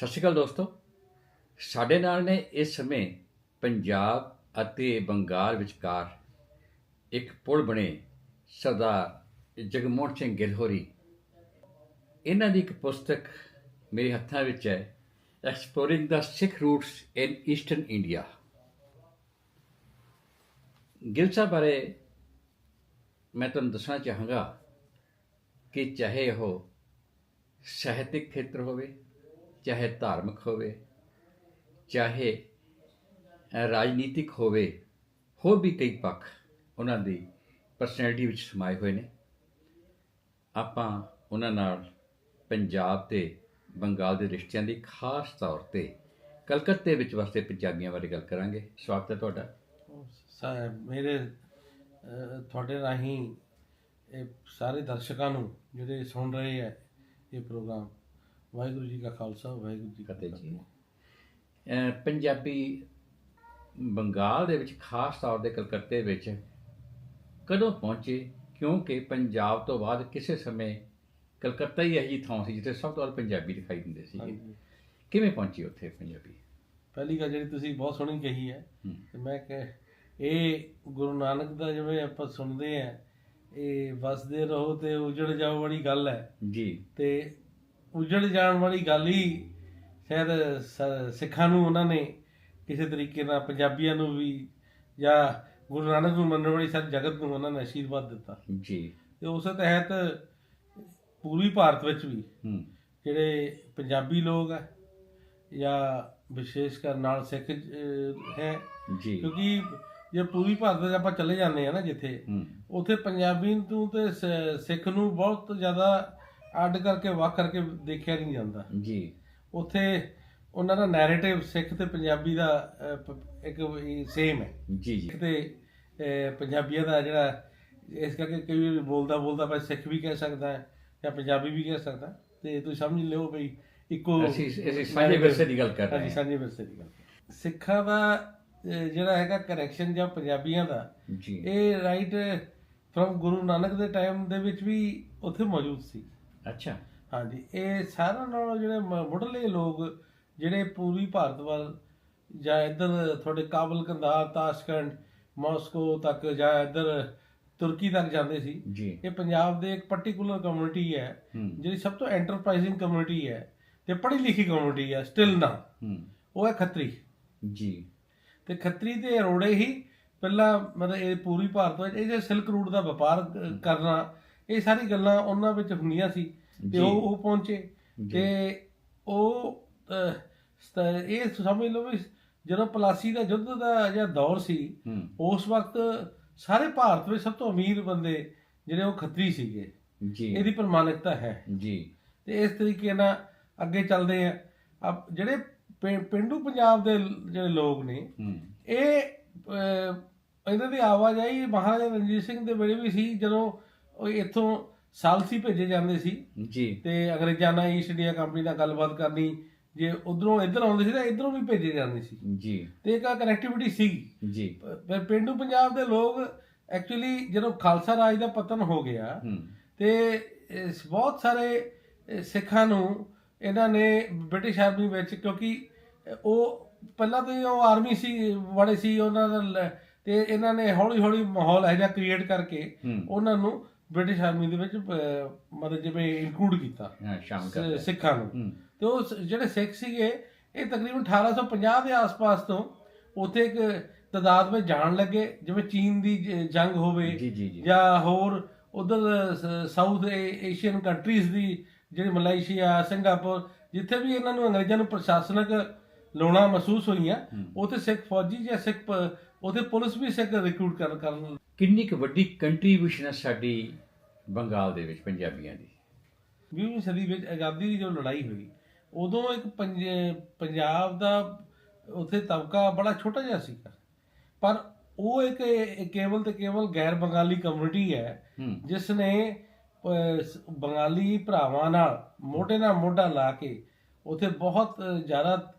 ਸਤਿ ਸ਼੍ਰੀ ਅਕਾਲ ਦੋਸਤੋ। ਸਾਡੇ ਨਾਲ ਨੇ ਇਸ ਸਮੇਂ ਪੰਜਾਬ ਅਤੇ ਬੰਗਾਲ ਵਿਚਕਾਰ ਇੱਕ ਪੁਲ ਬਣੇ ਸਰਦਾਰ ਜਗਮੋਹਨ ਸਿੰਘ ਗਿਲਹੋਰੀ ਇਹਨਾਂ ਦੀ ਇੱਕ ਪੁਸਤਕ ਮੇਰੇ ਹੱਥਾਂ ਵਿੱਚ ਹੈ exploring the Sikh roots in eastern India Gill Sahib ਬਾਰੇ ਮੈਂ ਤੁਹਾਨੂੰ ਦੱਸਣਾ ਚਾਹਾਂਗਾ ਕਿ ਚਾਹੇ ਉਹ ਸਾਹਿਤਿਕ ਖੇਤਰ ਹੋਵੇ ਚਾਹੇ ਧਾਰਮਿਕ ਹੋਵੇ, ਚਾਹੇ ਰਾਜਨੀਤਿਕ ਹੋਵੇ, ਹੋਰ ਵੀ ਕਈ ਪੱਖ ਉਹਨਾਂ ਦੀ ਪਰਸਨੈਲਿਟੀ ਵਿੱਚ ਸਮਾਏ ਹੋਏ ਨੇ। ਆਪਾਂ ਉਹਨਾਂ ਨਾਲ ਪੰਜਾਬ ਤੇ ਬੰਗਾਲ ਦੇ ਰਿਸ਼ਤਿਆਂ ਦੀ ਖਾਸ ਤੌਰ ਤੇ ਕਲਕੱਤੇ ਵਿੱਚ ਵਸਦੇ ਪੰਜਾਬੀਆਂ ਬਾਰੇ ਗੱਲ ਕਰਾਂਗੇ। ਸਵਾਗਤ ਹੈ ਤੁਹਾਡਾ। ਮੇਰੇ ਤੁਹਾਡੇ ਰਾਹੀਂ ਇਹ ਸਾਰੇ ਦਰਸ਼ਕਾਂ ਨੂੰ ਜਿਹੜੇ ਸੁਣ ਰਹੇ ਹੈ ਇਹ ਪ੍ਰੋਗਰਾਮ ਵਾਹਿਗੁਰੂ ਜੀ ਕਾ ਖਾਲਸਾ ਵਾਹਿਗੁਰੂ ਜੀ ਕੀ ਫਤਿਹ। ਜੀ ਪੰਜਾਬੀ ਬੰਗਾਲ ਦੇ ਵਿੱਚ ਖਾਸ ਤੌਰ ਤੇ ਕਲਕੱਤੇ ਵਿੱਚ ਕਦੋਂ ਪਹੁੰਚੇ? ਕਿਉਂਕਿ ਪੰਜਾਬ ਤੋਂ ਬਾਅਦ ਕਿਸੇ ਸਮੇਂ ਕਲਕੱਤਾ ਹੀ ਅਜਿਹੀ ਥਾਂ ਸੀ ਜਿੱਥੇ ਸਭ ਤੋਂ ਵੱਧ ਪੰਜਾਬੀ ਦਿਖਾਈ ਦਿੰਦੇ ਸੀ ਹਾਂਜੀ। ਕਿਵੇਂ ਪਹੁੰਚੀ ਉੱਥੇ ਪੰਜਾਬੀ? ਪਹਿਲੀ ਗੱਲ ਜਿਹੜੀ ਤੁਸੀਂ ਬਹੁਤ ਸੋਹਣੀ ਕਹੀ ਹੈ ਹੂੰ। ਤੇ ਮੈਂ ਕਿ ਇਹ ਗੁਰੂ ਨਾਨਕ ਦਾ ਜਿਵੇਂ ਆਪਾਂ ਸੁਣਦੇ ਆ ਇਹ ਵਸਦੇ ਰਹੋ ਤੇ ਉਜੜ ਜਾਓ ਵਾਲੀ ਗੱਲ ਹੈ। ਜੀ। ਤੇ ਉਜੜ ਜਾਣ ਵਾਲੀ ਗੱਲ ਹੀ ਸ਼ਾਇਦ ਸਿੱਖਾਂ ਨੂੰ ਉਹਨਾਂ ਨੇ ਕਿਸੇ ਤਰੀਕੇ ਨਾਲ ਪੰਜਾਬੀਆਂ ਨੂੰ ਵੀ ਜਾਂ ਗੁਰੂ ਨਾਨਕ ਨੂੰ ਮੰਨਣ ਵਾਲੀ ਸਾਰੇ ਜਗਤ ਨੂੰ ਉਹਨਾਂ ਨੇ ਆਸ਼ੀਰਵਾਦ ਦਿੱਤਾ। ਜੀ। ਤੇ ਉਸ ਤਹਿਤ ਪੂਰੀ ਭਾਰਤ ਵਿੱਚ ਵੀ ਜਿਹੜੇ ਪੰਜਾਬੀ ਲੋਕ ਆ ਜਾਂ ਵਿਸ਼ੇਸ਼ ਕਰ ਨਾਲ ਸਿੱਖ ਹੈ। ਜੀ। ਕਿਉਂਕਿ ਜੇ ਪੂਰੀ ਭਾਰਤ ਵਿੱਚ ਆਪਾਂ ਚਲੇ ਜਾਂਦੇ ਆ ਨਾ ਜਿੱਥੇ ਉਥੇ ਪੰਜਾਬੀ ਨੂੰ ਤੇ ਸਿੱਖ ਨੂੰ ਬਹੁਤ ਜ਼ਿਆਦਾ ਅੱਡ ਕਰਕੇ ਵੱਖ ਕਰਕੇ ਦੇਖਿਆ ਨਹੀਂ ਜਾਂਦਾ। ਜੀ। ਉਥੇ ਉਹਨਾਂ ਦਾ ਨੈਰੇਟਿਵ ਸਿੱਖ ਤੇ ਪੰਜਾਬੀ ਦਾ ਇੱਕ ਸੇਮ ਹੈ। ਜੀ ਜੀ। ਤੇ ਪੰਜਾਬੀਆਂ ਦਾ ਜਿਹੜਾ ਇਸ ਕਰਕੇ ਕਈ ਵਾਰੀ ਬੋਲਦਾ ਬੋਲਦਾ ਪਰ ਸਿੱਖ ਵੀ ਕਹਿ ਸਕਦਾ ਹੈ ਜਾਂ ਪੰਜਾਬੀ ਵੀ ਕਹਿ ਸਕਦਾ। ਤੇ ਤੁਸੀਂ ਸਮਝ ਲਿਓ ਵੀ ਇੱਕੋ ਅਸੀਂ ਅਸੀਂ ਸਾਂਝੇ ਵਿਰਸੇ ਦੀ ਗੱਲ ਕਰ ਰਹੇ ਹਾਂ। ਸਾਂਝੇ ਵਿਰਸੇ ਦੀ ਗੱਲ ਸਿੱਖਾਂ ਦਾ ਜਿਹੜਾ ਹੈਗਾ ਕਨੈਕਸ਼ਨ ਜਾਂ ਪੰਜਾਬੀਆਂ ਦਾ ਜੀ। ਇਹ ਰਾਈਟ ਫਰਮ ਗੁਰੂ ਨਾਨਕ ਦੇ ਟਾਈਮ ਦੇ ਵਿੱਚ ਵੀ ਉੱਥੇ ਮੌਜੂਦ ਸੀ। ਅੱਛਾ। ਹਾਂਜੀ ਇਹ ਸਾਰਿਆਂ ਨਾਲੋਂ ਜਿਹੜੇ ਮ- ਮੁੱਢਲੇ ਲੋਕ ਜਿਹੜੇ ਪੂਰੀ ਭਾਰਤ ਵੱਲ ਜਾਂ ਇੱਧਰ ਤੁਹਾਡੇ ਕਾਬਲ ਕੰਦਾਰ ਤਾਸ਼ਕੰਡ ਮਾਸਕੋ ਤੱਕ ਜਾਂ ਇੱਧਰ ਤੁਰਕੀ ਤੱਕ ਜਾਂਦੇ ਸੀ ਜੀ। ਇਹ ਪੰਜਾਬ ਦੇ ਇੱਕ ਪਾਰਟਿਕੂਲਰ ਕਮਿਊਨਿਟੀ ਹੈ ਹੂੰ। ਜਿਹੜੀ ਸਭ ਤੋਂ ਐਂਟਰਪ੍ਰਾਈਜ਼ਿੰਗ ਕਮਿਊਨਿਟੀ ਹੈ ਤੇ ਪੜ੍ਹੀ ਲਿਖੀ ਕਮਿਊਨਿਟੀ ਹੈ ਸਟਿਲ ਨਾ ਹੂੰ। ਉਹ ਹੈ ਖੱਤਰੀ। ਜੀ। ਤੇ ਖੱਤਰੀ ਤੇ ਅਰੋੜੇ ਹੀ ਪਹਿਲਾਂ ਮਤਲਬ ਇਹ ਪੂਰੀ ਭਾਰਤ ਵਿੱਚ ਇਹ ਜੇ ਸਿਲਕ ਰੂਟ ਦਾ ਵਪਾਰ ਕਰਨਾ ਇਹ ਸਾਰੀ ਗੱਲਾਂ ਉਹਨਾਂ ਵਿੱਚ ਹੁੰਦੀਆਂ ਸੀ ਤੇ। ਉਹ ਉਹ ਪਹੁੰਚੇ। ਤੇ ਉਹ ਇਹ ਸਮਝ ਲਓ ਵੀ ਜਦੋਂ ਪਲਾਸੀ ਦਾ ਯੁੱਧ ਦਾ ਜਿਹੜਾ ਦੌਰ ਸੀ ਉਸ ਵਕਤ ਸਾਰੇ ਭਾਰਤ ਵਿੱਚ ਸਭ ਤੋਂ ਅਮੀਰ ਬੰਦੇ ਜਿਹੜੇ ਉਹ ਖੱਤਰੀ ਸੀਗੇ। ਜੀ। ਇਹਦੀ ਪ੍ਰਮਾਣਿਕਤਾ ਹੈ। ਜੀ। ਤੇ ਇਸ ਤਰੀਕੇ ਨਾਲ ਅੱਗੇ ਚੱਲਦੇ ਆ। ਜਿਹੜੇ ਪਿੰਡੂ ਪੰਜਾਬ ਦੇ ਜਿਹੜੇ ਲੋਕ ਨੇ ਇਹ ਇਹਨਾਂ ਦੀ ਆਵਾਜਾਈ ਮਹਾਰਾਜਾ ਰਣਜੀਤ ਸਿੰਘ ਦੇ ਵੇਲੇ ਵੀ ਸੀ ਜਦੋਂ ਉਹ ਇੱਥੋਂ ਸਾਲਸੀ ਭੇਜੇ ਜਾਂਦੇ ਸੀ। ਜੀ। ਤੇ ਅੰਗਰੇਜ਼ਾਂ ਨਾਲ ਈਸਟ ਇੰਡੀਆ ਕੰਪਨੀ ਨਾਲ ਗੱਲਬਾਤ ਕਰਨੀ ਜੇ ਉਧਰੋਂ ਇੱਧਰ ਆਉਂਦੇ ਸੀ ਤਾਂ ਇੱਧਰੋਂ ਵੀ ਭੇਜੇ ਜਾਂਦੇ ਸੀ। ਜੀ। ਤੇ ਇੱਕ ਕਨੈਕਟੀਵਿਟੀ ਸੀਗੀ ਜੀ। ਪਰ ਪਿੰਡੂ ਪੰਜਾਬ ਦੇ ਲੋਕ ਐਕਚੁਅਲੀ ਜਦੋਂ ਖਾਲਸਾ ਰਾਜ ਦਾ ਪਤਨ ਹੋ ਗਿਆ ਤੇ ਬਹੁਤ ਸਾਰੇ ਸਿੱਖਾਂ ਨੂੰ ਇਹਨਾਂ ਨੇ ਬ੍ਰਿਟਿਸ਼ ਆਰਮੀ ਵਿੱਚ ਕਿਉਂਕਿ ਉਹ ਪਹਿਲਾਂ ਤੋਂ ਉਹ ਆਰਮੀ ਸੀ ਬੜੇ ਸੀ ਉਹਨਾਂ ਦਾ ਤੇ ਇਹਨਾਂ ਨੇ ਹੌਲੀ ਹੌਲੀ ਮਾਹੌਲ ਇਹੋ ਜਿਹਾ ਕ੍ਰੀਏਟ ਕਰਕੇ ਉਹਨਾਂ ਨੂੰ ਬ੍ਰਿਟਿਸ਼ ਆਰਮੀ ਦੇ ਵਿੱਚ ਮਤਲਬ ਜਿਵੇਂ ਇਨਕਲੂਡ ਕੀਤਾ ਕਰ ਸਿੱਖਾਂ ਨੂੰ। ਤੇ ਉਹ ਜਿਹੜੇ ਸਿੱਖ ਸੀਗੇ ਇਹ ਤਕਰੀਬਨ 1850 ਦੇ ਆਸ-ਪਾਸ ਤੋਂ ਉੱਥੇ ਇੱਕ ਤਦਾਦ ਵਿੱਚ ਜਾਣ ਲੱਗੇ ਜਿਵੇਂ ਚੀਨ ਦੀ ਜੰਗ ਹੋਵੇ ਜੀ ਹੋਰ ਉਧਰ ਸਾਊਥ ਏਸ਼ੀਅਨ ਕੰਟਰੀਜ਼ ਦੀ ਜਿਹੜੀ ਮਲੇਸ਼ੀਆ ਸਿੰਗਾਪੁਰ ਜਿੱਥੇ ਵੀ ਇਹਨਾਂ ਨੂੰ ਅੰਗਰੇਜ਼ਾਂ ਨੂੰ ਪ੍ਰਸ਼ਾਸਨਿਕ ਲੋੜਾਂ ਮਹਿਸੂਸ ਹੋਈਆਂ। ਉੱਥੇ ਸਿੱਖ ਫੌਜੀ ਜਾਂ ਸਿੱਖ ਉੱਥੇ ਪੁਲਿਸ ਵੀ ਸਿੱਖ ਰਿਕਰੂਟ ਕਰਨ ਕਰਨ ਕਿੰਨੀ ਕੁ ਵੱਡੀ ਕੰਟਰੀਬਿਊਸ਼ਨ ਹੈ ਸਾਡੀ ਬੰਗਾਲ ਦੇ ਵਿੱਚ ਪੰਜਾਬੀਆਂ ਦੀ? 20ਵੀਂ ਸਦੀ ਵਿੱਚ ਆਜ਼ਾਦੀ ਦੀ ਜੋ ਲੜਾਈ ਹੋਈ ਉਦੋਂ ਇੱਕ ਪੰਜ- ਪੰਜਾਬ ਦਾ ਉੱਥੇ ਤਬਕਾ ਬੜਾ ਛੋਟਾ ਜਿਹਾ ਸੀ ਪਰ ਉਹ ਇੱਕ ਕੇਵਲ ਤੇ ਕੇਵਲ ਗੈਰ ਬੰਗਾਲੀ ਕਮਿਊਨਿਟੀ ਹੈ ਜਿਸ ਨੇ ਬੰਗਾਲੀ ਭਰਾਵਾਂ ਨਾਲ ਮੋਢੇ ਨਾਲ ਮੋਢਾ ਲਾ ਕੇ ਉੱਥੇ ਬਹੁਤ ਜ਼ਿਆਦਾ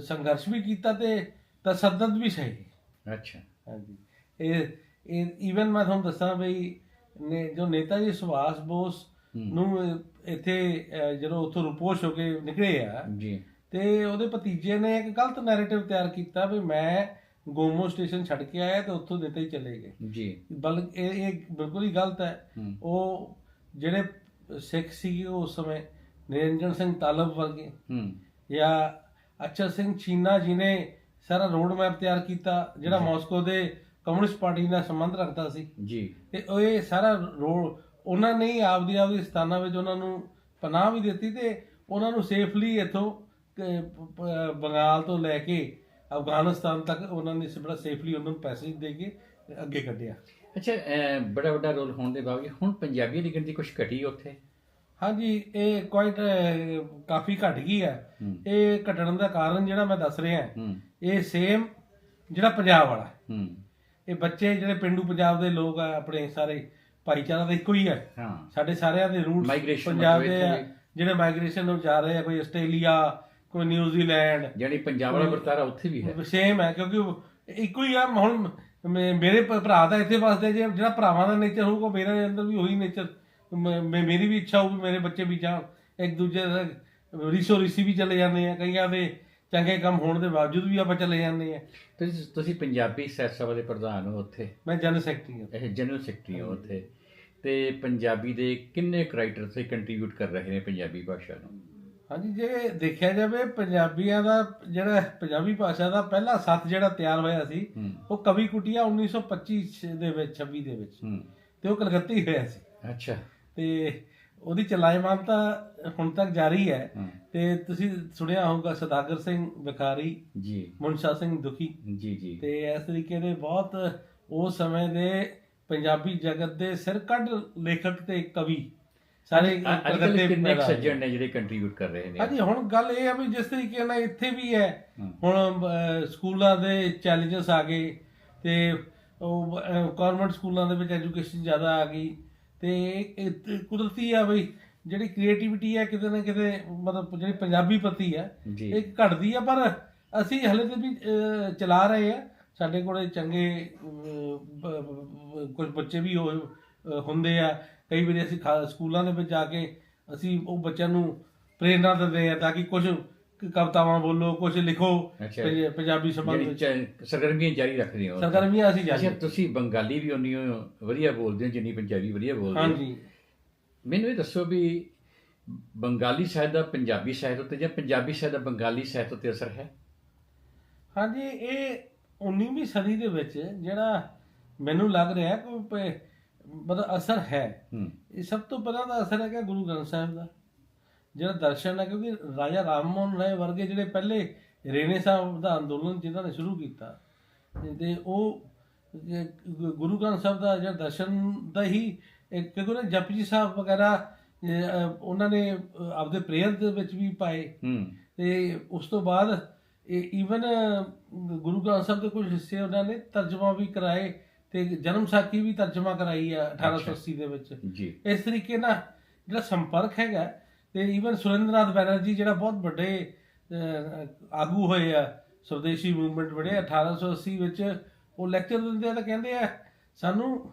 ਸੰਘਰਸ਼ ਵੀ ਕੀਤਾ ਤੇ ਤਸੱਦਦ ਵੀ ਸਹੀ। ਅੱਛਾ। ਹਾਂਜੀ। ਇਹ ਈਵਨ ਮੈਂ ਤੁਹਾਨੂੰ ਦੱਸਾਂ ਬਈ ਨੇ ਜੋ ਨੇਤਾ ਜੀ ਸੁਭਾਸ਼ ਬੋਸ। ਨੂੰ ਇੱਥੇ ਜਦੋਂ ਉੱਥੋਂ ਰੁਪੋਸ਼ ਹੋ ਕੇ ਨਿਕਲੇ ਆ ਜੀ। ਤੇ ਉਹਦੇ ਭਤੀਜੇ ਨੇ ਇੱਕ ਗਲਤ ਨੈਰੇਟਿਵ ਤਿਆਰ ਕੀਤਾ ਵੀ ਮੈਂ ਗੋਮੋ ਸਟੇਸ਼ਨ ਛੱਡ ਕੇ ਆਇਆ ਤੇ ਉੱਥੋਂ ਦਿੱਤੇ ਹੀ ਚਲੇ ਗਏ। ਜੀ। ਬਲਕਿ ਇਹ ਇਹ ਬਿਲਕੁਲ ਹੀ ਗਲਤ ਹੈ। ਉਹ ਜਿਹੜੇ ਸਿੱਖ ਸੀਗੇ ਉਸ ਸਮੇਂ ਨਿਰੰਜਨ ਸਿੰਘ ਤਾਲਬ ਵਰਗੇ ਹੂੰ। ਜਾਂ ਅਚਰ ਸਿੰਘ ਚੀਨਾ ਜੀ ਨੇ ਸਾਰਾ ਰੋਡ ਮੈਪ ਤਿਆਰ ਕੀਤਾ ਜਿਹੜਾ ਮਾਸਕੋ ਦੇ ਕਮਿਊਨਿਸਟ ਪਾਰਟੀ ਨਾਲ ਸੰਬੰਧ ਰੱਖਦਾ ਸੀ। ਜੀ। ਤੇ ਉਹ ਇਹ ਸਾਰਾ ਰੋਡ ਉਹਨਾਂ ਨੇ ਹੀ ਆਪਦੀ ਆਪਦੀ ਸਥਾਨਾਂ ਵਿੱਚ ਉਹਨਾਂ ਨੂੰ ਪਨਾਹ ਵੀ ਦਿੱਤੀ ਤੇ ਉਹਨਾਂ ਨੂੰ ਸੇਫਲੀ ਇੱਥੋਂ ਬੰਗਾਲ ਤੋਂ ਲੈ ਕੇ ਅਫਗਾਨਿਸਤਾਨ ਤੱਕ ਉਹਨਾਂ ਨੇ ਬੜਾ ਸੇਫਲੀ ਉਹਨਾਂ ਨੂੰ ਪੈਸੇ ਦੇ ਕੇ ਅੱਗੇ ਕੱਢਿਆ। ਅੱਛਾ ਬੜਾ ਵੱਡਾ ਰੋਲ ਹੋਣ ਦੇ ਬਾਵਜੂਦ ਹੁਣ ਪੰਜਾਬੀਆਂ ਦੀ ਗਿਣਤੀ ਕੁਝ ਘਟੀ ਉੱਥੇ? ਹਾਂਜੀ ਇਹ ਕੁਆਇਟ ਕਾਫੀ ਘਟ ਗਈ ਹੈ। ਇਹ ਘਟਣ ਦਾ ਕਾਰਨ ਜਿਹੜਾ ਮੈਂ ਦੱਸ ਰਿਹਾ ਇਹ ਸੇਮ ਜਿਹੜਾ ਪੰਜਾਬ ਵਾਲਾ ਹੂੰ। ਇਹ ਬੱਚੇ ਜਿਹੜੇ ਪਿੰਡੂ ਪੰਜਾਬ ਦੇ ਲੋਕ ਆ ਆਪਣੇ ਸਾਰੇ ਭਾਈਚਾਰਾ ਦਾ ਇੱਕੋ ਹੀ ਹੈ ਹਾਂ। ਸਾਡੇ ਸਾਰਿਆਂ ਦੇ ਰੂਟਸ ਪੰਜਾਬ ਦੇ ਆ। ਜਿਹੜੇ ਮਾਈਗ੍ਰੇਸ਼ਨ ਨੂੰ ਜਾ ਰਹੇ ਆ ਕੋਈ ਆਸਟ੍ਰੇਲੀਆ ਕੋਈ ਨਿਊਜ਼ੀਲੈਂਡ ਜਾਨੀ ਪੰਜਾਬ ਵਾਲਾ ਵਰਤਾਰਾ ਉੱਥੇ ਵੀ ਹੈ। ਸੇਮ ਹੈ ਕਿਉਂਕਿ ਇੱਕੋ ਹੀ ਆ ਹੁਣ ਮੇਰੇ ਭਰਾ ਦਾ ਇੱਥੇ ਵਸਦੇ ਜੇ ਜਿਹੜਾ ਭਰਾਵਾਂ ਦਾ ਨੇਚਰ ਹੋਊਗਾ ਮੇਰੇ ਅੰਦਰ ਵੀ ਉਹੀ ਨੇਚਰ ਮੇਰੀ ਵੀ ਇੱਛਾ ਹੋਊ ਵੀ ਮੇਰੇ ਬੱਚੇ ਵੀ ਜਾਣ ਇੱਕ ਦੂਜੇ ਦਾ ਰਿਸ਼ੋ ਰਿਸ਼ੀ ਵੀ ਚਲੇ ਜਾਂਦੇ ਆ ਕਈਆਂ ਦੇ ਚੰਗੇ ਕੰਮ ਹੋਣ ਦੇ ਬਾਵਜੂਦ ਵੀ ਆਪਾਂ ਚਲੇ ਜਾਂਦੇ ਆ ਤੁਸੀਂ ਤੁਸੀਂ ਪੰਜਾਬੀ ਸਾਹਿਤ ਸਭਾ ਦੇ ਪ੍ਰਧਾਨ ਹੋ ਉੱਥੇ। ਮੈਂ ਜਨਰਲ ਸੈਕਟਰੀ ਹਾਂ। ਇਹ ਜਨਰਲ ਸੈਕਟਰੀ ਹੋ ਉੱਥੇ। ਤੇ ਪੰਜਾਬੀ ਦੇ ਕਿੰਨੇ ਕਰਾਈਟਰ ਸੇ ਕੰਟਰੀਬਿਊਟ ਕਰ ਰਹੇ ਨੇ ਪੰਜਾਬੀ ਭਾਸ਼ਾ ਨੂੰ? ਹਾਂਜੀ ਜੇ ਦੇਖਿਆ ਜਾਵੇ ਪੰਜਾਬੀਆਂ ਦਾ ਜਿਹੜਾ ਪੰਜਾਬੀ ਭਾਸ਼ਾ ਦਾ ਪਹਿਲਾ ਸੱਤ ਜਿਹੜਾ ਤਿਆਰ ਹੋਇਆ ਸੀ ਉਹ ਕਵੀ ਕੁਟੀਆ 1925 ਦੇ ਵਿੱਚ 26 ਦੇ ਵਿੱਚ। ਤੇ ਉਹ ਕਲਕੱਤੇ ਹੀ ਹੋਇਆ ਸੀ। ਅੱਛਾ। ਤੇ ਉਹਦੀ ਚਲਾਇਮਾਨਤਾ ਹੁਣ ਤੱਕ ਜਾਰੀ ਹੈ ਤੇ ਤੁਸੀਂ ਸੁਣਿਆ ਹੋਊਗਾ ਸਦਾਗਰ ਸਿੰਘ ਵਿਕਾਰੀ ਜੀ। ਮੁਨਸ਼ਾ ਸਿੰਘ ਦੁਖੀ। ਜੀ ਜੀ। ਤੇ ਇਸ ਤਰੀਕੇ ਦੇ ਬਹੁਤ ਉਸ ਸਮੇਂ ਦੇ ਪੰਜਾਬੀ ਜਗਤ ਦੇ ਸਿਰ ਕੱਢ ਲੇਖਕ ਤੇ ਕਵੀ ਸਾਰੇ ਕਲਕੱਤੇ ਕਿੰਨੇ। ਸੱਜਣ ਨੇ ਜਿਹੜੇ ਕੰਟਰੀਬਿਊਟ ਕਰ ਰਹੇ ਨੇ। ਹਾਂਜੀ ਹੁਣ ਗੱਲ ਇਹ ਆ ਵੀ ਜਿਸ ਤਰੀਕੇ ਨਾਲ ਇੱਥੇ ਵੀ ਹੈ। ਹੁਣ ਸਕੂਲਾਂ ਦੇ ਚੈਲੰਜਸ ਆ ਗਏ ਤੇ ਉਹ ਗਵਰਨਮੈਂਟ ਸਕੂਲਾਂ ਦੇ ਵਿੱਚ ਐਜੂਕੇਸ਼ਨ ਜ਼ਿਆਦਾ ਆ ਗਈ। ਤੇ ਕੁਦਰਤੀ ਆ ਬਈ ਜਿਹੜੀ ਕ੍ਰੀਏਟੀਵਿਟੀ ਹੈ ਕਿਤੇ ਨਾ ਕਿਤੇ ਮਤਲਬ ਜਿਹੜੀ ਪੰਜਾਬੀ ਪ੍ਰਤੀ ਹੈ ਇਹ ਘਟਦੀ ਆ ਪਰ ਅਸੀਂ ਹਲੇ ਤੇ ਵੀ ਚਲਾ ਰਹੇ ਆ। ਸਾਡੇ ਕੋਲੇ ਚੰਗੇ ਕੁਝ ਬੱਚੇ ਵੀ ਹੁੰਦੇ ਆ। ਕਈ ਵਾਰੀ ਅਸੀਂ ਸਕੂਲਾਂ ਦੇ ਵਿੱਚ ਜਾ ਕੇ ਅਸੀਂ ਉਹ ਬੱਚਿਆਂ ਨੂੰ ਪ੍ਰੇਰਨਾ ਦਿੰਦੇ ਆ ਤਾਂ ਕਿ ਕੁਝ ਕਵਿਤਾਵਾਂ ਬੋਲੋ ਕੁਝ ਲਿਖੋ ਅੱਛਾ। ਪੰਜਾਬੀ ਸੰਬੰਧ ਜਿਹੜੀ ਵਿੱਚ। ਚ- ਸਰਗਰਮੀਆਂ ਜਾਰੀ ਰੱਖਦੇ ਹੋ। ਸਰਗਰਮੀਆਂ ਅਸੀਂ ਅੱਛਾ ਤੁਸੀਂ ਬੰਗਾਲੀ ਵੀ ਉਨੀ ਓ ਵਧੀਆ ਬੋਲਦੇ ਹੋ ਜਿੰਨੀ ਪੰਜਾਬੀ ਵਧੀਆ ਬੋਲਦੇ ਹੋ। ਹਾਂਜੀ। ਮੈਨੂੰ ਇਹ ਦੱਸੋ ਵੀ ਬੰਗਾਲੀ ਸਾਹਿਤ ਦਾ ਪੰਜਾਬੀ ਸਾਹਿਤ ਉੱਤੇ ਜਾਂ ਪੰਜਾਬੀ ਸਾਹਿਤ ਦਾ ਬੰਗਾਲੀ ਸਾਹਿਤ ਉੱਤੇ ਅਸਰ ਹੈ? ਹਾਂਜੀ ਇਹ 19ਵੀਂ ਸਦੀ ਦੇ ਵਿੱਚ ਜਿਹੜਾ ਮੈਨੂੰ ਲੱਗ ਰਿਹਾ ਕਿ ਪ- ਮਤਲਬ ਅਸਰ ਹੈ। ਹੂੰ। ਇਹ ਸਭ ਤੋਂ ਪਹਿਲਾਂ ਦਾ ਅਸਰ ਹੈਗਾ ਗੁਰੂ ਗ੍ਰੰਥ ਸਾਹਿਬ ਦਾ। ਜਿਹੜਾ ਦਰਸ਼ਨ ਹੈ ਕਿਉਂਕਿ ਰਾਜਾ ਰਾਮ ਮੋਹਨ ਰਾਏ ਵਰਗੇ ਜਿਹੜੇ ਪਹਿਲੇ ਰੇਨੇ ਸਾਹਿਬ ਦਾ ਅੰਦੋਲਨ ਜਿਨ੍ਹਾਂ ਨੇ ਸ਼ੁਰੂ ਕੀਤਾ ਤੇ- ਉਹ ਗੁਰੂ ਗ੍ਰੰਥ ਸਾਹਿਬ ਦਾ ਜਿਹੜਾ ਦਰਸ਼ਨ ਦਾ ਹੀ ਇੱਕ ਕਿਉਂਕਿ ਉਹਨੇ ਜਪਜੀ ਸਾਹਿਬ ਵਗੈਰਾ ਉਹਨਾਂ ਨੇ ਆਪਦੇ ਪ੍ਰੇਅਰ ਦੇ ਵਿੱਚ ਵੀ ਪਾਏ। ਤੇ ਉਸ ਤੋਂ ਬਾਅਦ ਈਵਨ ਗੁਰੂ ਗ੍ਰੰਥ ਸਾਹਿਬ ਦੇ ਕੁਝ ਹਿੱਸੇ ਉਹਨਾਂ ਨੇ ਤਰਜਮਾ ਵੀ ਕਰਾਏ ਤੇ ਜਨਮ ਸਾਖੀ ਵੀ ਤਰਜਮਾ ਕਰਾਈ ਆ 1880 ਦੇ ਵਿੱਚ। ਇਸ ਤਰੀਕੇ ਨਾਲ ਜਿਹੜਾ ਸੰਪਰਕ ਹੈਗਾ ਤੇ ਈਵਨ ਸੁਰਿੰਦਰਨਾਥ ਬੈਨਰਜੀ ਜਿਹੜਾ ਬਹੁਤ ਵੱਡੇ ਆਗੂ ਹੋਏ ਆ ਸਵਦੇਸ਼ੀ ਮੂਵਮੈਂਟ ਬੜੇ 1880 ਵਿੱਚ ਉਹ ਲੈਕਚਰ ਦਿੰਦੇ ਆ ਤਾਂ ਕਹਿੰਦੇ ਆ ਸਾਨੂੰ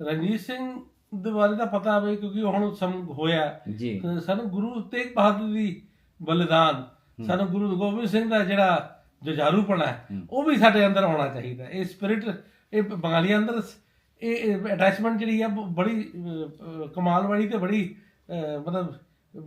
ਰਣਜੀਤ ਸਿੰਘ ਦੇ ਬਾਰੇ ਦਾ ਪਤਾ ਹੋਵੇ ਕਿਉਂਕਿ ਉਹ ਹੁਣ ਸਮ ਹੋਇਆ ਜੀ। ਸਾਨੂੰ ਗੁਰੂ ਤੇਗ ਬਹਾਦਰ ਦੀ ਬਲਿਦਾਨ ਸਾਨੂੰ ਗੁਰੂ ਗੋਬਿੰਦ ਸਿੰਘ ਦਾ ਜਿਹੜਾ ਜੁਝਾਰੂਪਣਾ ਹੈ ਉਹ ਵੀ ਸਾਡੇ ਅੰਦਰ ਹੋਣਾ ਚਾਹੀਦਾ ਇਹ ਸਪਿਰਿਟ ਇਹ ਬੰਗਾਲੀਆਂ ਅੰਦਰ ਇਹ ਅਟੈਚਮੈਂਟ ਜਿਹੜੀ ਆ ਬੜੀ ਕਮਾਲ ਵਾਲੀ ਤੇ ਬੜੀ ਮਤਲਬ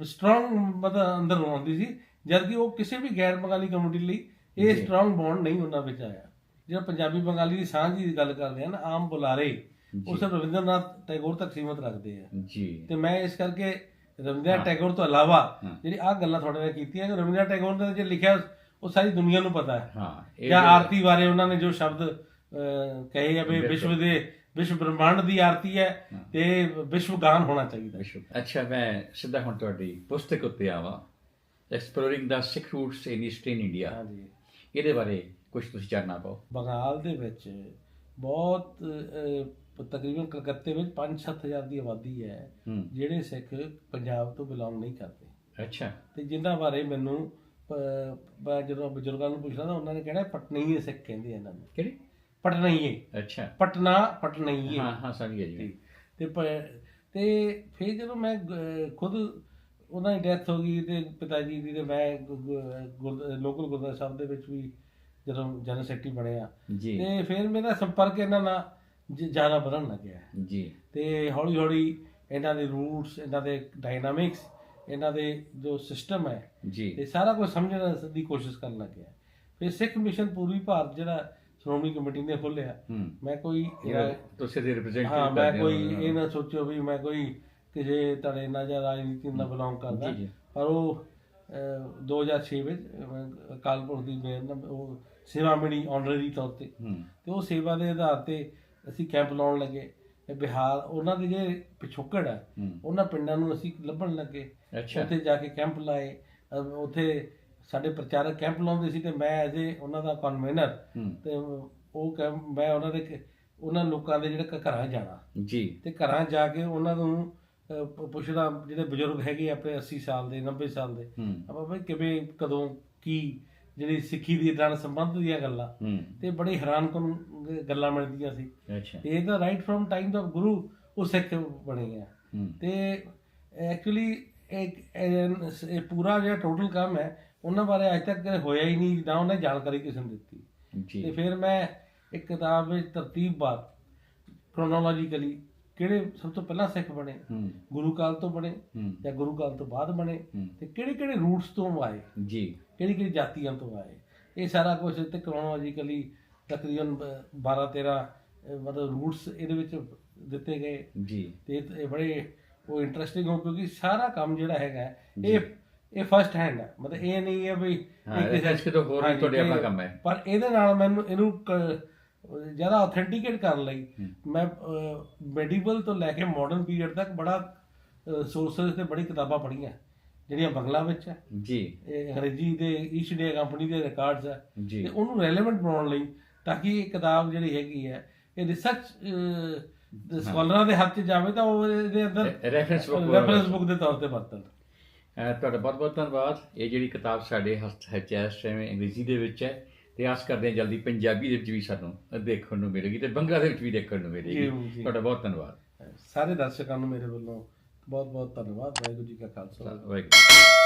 ਸਟਰੋਂਗ ਮਤਲਬ ਅੰਦਰ ਆਉਂਦੀ ਸੀ ਜਦ ਕਿ ਉਹ ਕਿਸੇ ਵੀ ਗੈਰ ਬੰਗਾਲੀ ਕਮਿਊਨਿਟੀ ਲਈ ਇਹ ਸਟਰੋਂਗ ਬੌਂਡ ਨਹੀਂ ਉਹਨਾਂ ਵਿੱਚ ਆਇਆ। ਜਿਹੜਾ ਪੰਜਾਬੀ ਬੰਗਾਲੀ ਦੀ ਸਾਂਝ ਦੀ ਗੱਲ ਕਰਦੇ ਆ ਨਾ ਆਮ ਬੁਲਾਰੇ ਉਹ ਸਿਰਫ ਰਵਿੰਦਰਨਾਥ ਟੈਗੋਰ ਤੱਕ ਸੀਮਤ ਰੱਖਦੇ ਆ। ਜੀ। ਤੇ ਮੈਂ ਇਸ ਕਰਕੇ ਰਵਿੰਦਰਨਾਥ ਟੈਗੋਰ ਤੋਂ ਇਲਾਵਾ। ਜਿਹੜੀ ਆ ਗੱਲਾਂ ਤੁਹਾਡੇ ਨਾਲ ਕੀਤੀਆਂ ਕਿ ਰਵਿੰਦਰਨਾਥ ਟੈਗੋਰ ਨੇ ਜੇ ਲਿਖਿਆ ਉਹ ਸਾਰੀ ਦੁਨੀਆ ਨੂੰ ਪਤਾ ਹੈ। ਹਾਂ ਜਾਂ ਆਰਤੀ ਬਾਰੇ ਉਹਨਾਂ ਨੇ ਜੋ ਸ਼ਬਦ ਕਹੇ ਆ ਵੀ ਵਿਸ਼ਵ ਦੇ ਵਿਸ਼ਵ ਬ੍ਰਹਮੰਡ ਦੀ ਆਰਤੀ ਹੈ ਤੇ ਵਿਸ਼ਵ ਗਾਨ ਹੋਣਾ ਚਾਹੀਦਾ ਵਿਸ਼ਵ ਅੱਛਾ ਮੈਂ ਸਿੱਧਾ ਹੁਣ ਤੁਹਾਡੀ ਪੁਸਤਕ ਉੱਤੇ ਆਵਾਂ। Exploring the Sikh roots in eastern India ਹਾਂਜੀ। ਇਹਦੇ ਬਾਰੇ ਕੁਝ ਤੁਸੀਂ ਜਾਣਨਾ ਪਾਓ ਬੰਗਾਲ ਦੇ ਵਿੱਚ ਬਹੁਤ ਤਕਰੀਬਨ ਕਲਕੱਤੇ ਵਿੱਚ 5-7000 ਦੀ ਆਬਾਦੀ ਹੈ ਜਿਹੜੇ ਸਿੱਖ ਪੰਜਾਬ ਤੋਂ ਬਿਲੋਂਗ ਨਹੀਂ ਕਰਦੇ। ਅੱਛਾ। ਤੇ ਜਿਨ੍ਹਾਂ ਬਾਰੇ ਮੈਨੂੰ ਜਦੋਂ ਬਜ਼ੁਰਗਾਂ ਨੂੰ ਪੁੱਛਦਾ ਉਹਨਾਂ ਨੇ ਕਹਿਣਾ ਪਟਨਈਏ ਸਿੱਖ ਕਹਿੰਦੇ ਇਹਨਾਂ ਨੂੰ। ਕਿਹੜੀ? ਪਟਨਈਏ। ਅੱਛਾ। ਪਟਨਾ ਪਟਨਈਏ। ਹਾਂ ਹਾਂ ਸਮਝ ਗਿਆ ਜੀ। ਤੇ ਪ- ਤੇ ਫਿਰ ਜਦੋਂ ਮੈਂ ਗ- ਖੁਦ ਉਹਨਾਂ ਦੀ ਡੈਥ ਹੋ ਗਈ ਤੇ ਪਿਤਾ ਜੀ ਦੀ ਤੇ ਮੈਂ ਲੋਕਲ ਗੁਰਦੁਆਰਾ ਸਾਹਿਬ ਦੇ ਵਿੱਚ ਵੀ ਜਦੋਂ ਜਨਰਲ ਸੈਕਟਰੀ ਬਣਿਆ ਜੀ। ਤੇ ਫਿਰ ਮੇਰਾ ਸੰਪਰਕ ਇਹਨਾਂ ਨਾਲ ਜ- ਜ਼ਿਆਦਾ ਵਧਣ ਲੱਗਿਆ। ਜੀ। ਤੇ ਹੌਲੀ ਹੌਲੀ ਇਹਨਾਂ ਦੇ ਰੂਟਸ ਇਹਨਾਂ ਦੇ ਡਾਇਨਾਮਿਕਸ ਇਹਨਾਂ ਦੇ ਜੋ ਸਿਸਟਮ ਹੈ ਜੀ। ਇਹ ਸਾਰਾ ਕੁਝ ਸਮਝਣ ਦੀ ਕੋਸ਼ਿਸ਼ ਕਰਨ ਲੱਗਿਆ। ਫਿਰ ਸਿੱਖ ਮਿਸ਼ਨ ਪੂਰੀ ਭਾਰਤ ਜਿਹੜਾ ਸ਼੍ਰੋਮਣੀ ਕਮੇਟੀ ਨੇ ਖੋਲ੍ਹਿਆ। ਹੂੰ। ਮੈਂ ਕੋਈ ਤੁਸੀਂ ਦੇ ਰਿਪਰੈਜ਼ੈਂਟੇਟਿਵ ਹਾਂ ਮੈਂ ਕੋਈ ਇਹ ਨਾ ਸੋਚੋ ਵੀ ਮੈਂ ਕੋਈ ਕਿਸੇ ਧੜੇ ਨਾਲ ਜਾਂ ਰਾਜਨੀਤੀ ਨਾਲ ਬਿਲੋਂਗ ਕਰਦਾ। ਪਰ ਉਹ ਅਹ, 2006 ਵਿੱਚ ਅਕਾਲ ਪੁਰਖ ਦੀ ਮੇਰ ਨਾਲ ਉਹ ਸੇਵਾ ਮਿਲੀ ਆਨਰਰੀ ਤੌਰ ਤੇ। ਤੇ ਉਹ ਸੇਵਾ ਦੇ ਆਧਾਰ ਤੇ ਅਸੀਂ ਕੈਂਪ ਲਾਉਣ ਲੱਗੇ। ਬਿਹਾਰ ਉਹਨਾਂ ਦੇ ਜਿਹੜੇ ਪਿਛੋਕੜ ਹੈ ਹੂੰ। ਉਹਨਾਂ ਪਿੰਡਾਂ ਨੂੰ ਅਸੀਂ ਲੱਭਣ ਲੱਗੇ। ਉੱਥੇ ਜਾ ਕੇ ਕੈਂਪ ਲਾਏ। ਉੱਥੇ ਸਾਡੇ ਪ੍ਰਚਾਰਕ ਕੈਂਪ ਲਾਉਂਦੇ ਸੀ ਤੇ ਮੈਂ ਐਜ਼ ਏ ਉਹਨਾਂ ਦਾ ਕਨਵੀਨਰ ਤੇ ਉਹ ਕੈਂਪ ਮੈਂ ਉਹਨਾਂ ਦੇ ਉਹਨਾਂ ਲੋਕਾਂ ਦੇ ਜਿਹੜੇ ਘਰਾਂ ਜਾਣਾ। ਜੀ। ਤੇ ਘਰਾਂ ਜਾ ਕੇ ਉਹਨਾਂ ਨੂੰ ਅਹ, ਪ- ਪੁੱਛਣਾ ਜਿਹੜੇ ਬਜ਼ੁਰਗ ਹੈਗੇ ਆਪਣੇ 80 ਸਾਲ ਦੇ 90 ਸਾਲ ਦੇ। ਆਪਾਂ ਬਈ ਕਿਵੇਂ ਕਦੋਂ ਕੀ ਜਿਹੜੀ ਸਿੱਖੀ ਦੀ ਨਾਲ ਸੰਬੰਧ ਦੀਆਂ ਗੱਲਾਂ। ਤੇ ਬੜੀ ਹੈਰਾਨਕੁਨ ਗੱਲਾਂ ਮਿਲਦੀਆਂ ਸੀ। ਅੱਛਾ। ਤੇ ਇਹਦਾ ਰਾਈਟ ਫਰਮ ਟਾਈਮ ਦਾ ਗੁਰੂ ਉਹ ਸਿੱਖ ਬਣੇ ਆ। ਤੇ ਐਕਚੁਅਲੀ ਇੱਕ ਇਹ ਇਹ ਪੂਰਾ ਜਿਹੜਾ ਟੋਟਲ ਕੰਮ ਹੈ ਉਹਨਾਂ ਬਾਰੇ ਅਜੇ ਤੱਕ ਹੋਇਆ ਹੀ ਨਹੀਂ ਨਾ ਉਹਨੇ ਜਾਣਕਾਰੀ ਕਿਸੇ ਨੂੰ ਦਿੱਤੀ। ਤੇ ਜੀ ਫਿਰ ਮੈਂ ਇੱਕ ਕਿਤਾਬ ਵਿੱਚ ਤਰਤੀਬਵਾਰ ਕ੍ਰੋਨੋਲੋਜੀਕਲੀ ਕਿਹੜੇ ਸਭ ਤੋਂ ਪਹਿਲਾਂ ਸਿੱਖ ਬਣੇ? ਗੁਰੂ ਕਾਲ ਤੋਂ ਬਣੇ ਜਾਂ ਗੁਰੂ ਕਾਲ ਤੋਂ ਬਾਅਦ ਬਣੇ? ਤੇ ਕਿਹੜੇ ਕਿਹੜੇ ਰੂਟਸ ਤੋਂ ਆਏ? ਜੀ। ਕਿਹੜੀ ਕਿਹੜੀ ਜਾਤੀਆਂ ਤੋਂ ਆਏ? ਇਹ ਸਾਰਾ ਕੁਝ ਤੇ ਕ੍ਰੋਨੋਲੋਜੀਕਲੀ ਤਕਰੀਬਨ 12 13 ਮਤਲਬ ਰੂਟਸ ਇਹਦੇ ਵਿੱਚ ਦਿੱਤੇ ਗਏ। ਜੀ। ਤੇ ਇਹ ਬੜੇ ਉਹ ਇੰਟਰਸਟਿੰਗ ਹੋ ਕਿਉਂਕਿ ਸਾਰਾ ਕੰਮ ਜਿਹੜਾ ਹੈਗਾ ਇਹ ਇਹ ਫਰਸਟ ਹੈਂਡ ਹੈ ਮਤਲਬ ਇਹ ਨਹੀਂ ਹੈ ਵੀ ਹਾਂ, research ਕਿਤੋਂ ਹੋਰ ਨਹੀਂ, ਹਾਂਜੀ, ਤੁਹਾਡੇ ਆਪਣਾ ਤੇ- ਕੰਮ ਹੈ। ਪਰ ਇਹਦੇ ਨਾਲ ਮੈਨੂੰ ਇਹਨੂੰ ਜ਼ਿਆਦਾ ਆਥੈਂਟਿਕੇਟ ਕਰਨ ਲਈ ਮੈਂ ਮੈਡੀਵਲ ਤੋਂ ਲੈ ਕੇ ਮਾਡਰਨ ਪੀਰੀਅਡ ਤੱਕ ਬੜਾ ਸੋਰਸਸ ਤੇ ਬੜੀ ਕਿਤਾਬਾਂ ਪੜ੍ਹੀਆਂ। ਜਿਹੜੀਆਂ ਬੰਗਲਾ ਵਿੱਚ ਹੈ ਜੀ। ਇਹ ਅੰਗਰੇਜ਼ੀ ਦੇ ਈਸਟ ਇੰਡੀਆ ਕੰਪਨੀ ਦੇ ਰਿਕਾਰਡਸ ਹੈ ਤੇ ਉਹਨੂੰ ਰੈਲੇਵੈਂਟ ਬਣਾਉਣ ਲਈ ਤਾਂ ਕਿ ਇਹ ਕਿਤਾਬ ਜਿਹੜੀ ਹੈਗੀ ਹੈ ਇਹ ਰਿਸਰਚ ਸਕਾਲਰਾਂ ਦੇ ਹੱਥ 'ਚ ਜਾਵੇ ਤਾਂ ਉਹ ਇਹਦੇ ਅੰਦਰ ਰੈਫਰੈਂਸ ਬੁੱਕ ਰੈਫਰੈਂਸ ਬੁੱਕ ਦੇ ਤੌਰ ਤੇ ਵਰਤਣ। ਤੁਹਾਡਾ ਬਹੁਤ ਬਹੁਤ ਧੰਨਵਾਦ। ਇਹ ਜਿਹੜੀ ਕਿਤਾਬ ਸਾਡੇ ਹੱਥ ਹੈ ਇਸ ਟਾਈਮ ਅੰਗਰੇਜ਼ੀ ਦੇ ਵਿੱਚ ਹੈ ਤੇ ਆਸ ਕਰਦੇ ਹਾਂ ਜਲਦੀ ਪੰਜਾਬੀ ਦੇ ਵਿੱਚ ਵੀ ਸਾਨੂੰ ਦੇਖਣ ਨੂੰ ਮਿਲੇਗੀ ਤੇ ਬੰਗਲਾ ਦੇ ਵਿੱਚ ਵੀ ਦੇਖਣ ਨੂੰ ਮਿਲੇਗੀ। ਤੁਹਾਡਾ ਬਹੁਤ ਧੰਨਵਾਦ। ਸਾਰੇ ਦਰਸ਼ਕਾਂ ਨੂੰ ਮੇਰੇ ਵੱਲੋਂ ਬਹੁਤ ਬਹੁਤ ਧੰਨਵਾਦ। ਵਾਹਿਗੁਰੂ ਜੀ ਕਾ ਖਾਲਸਾ। ਵਾਹਿਗੁਰੂ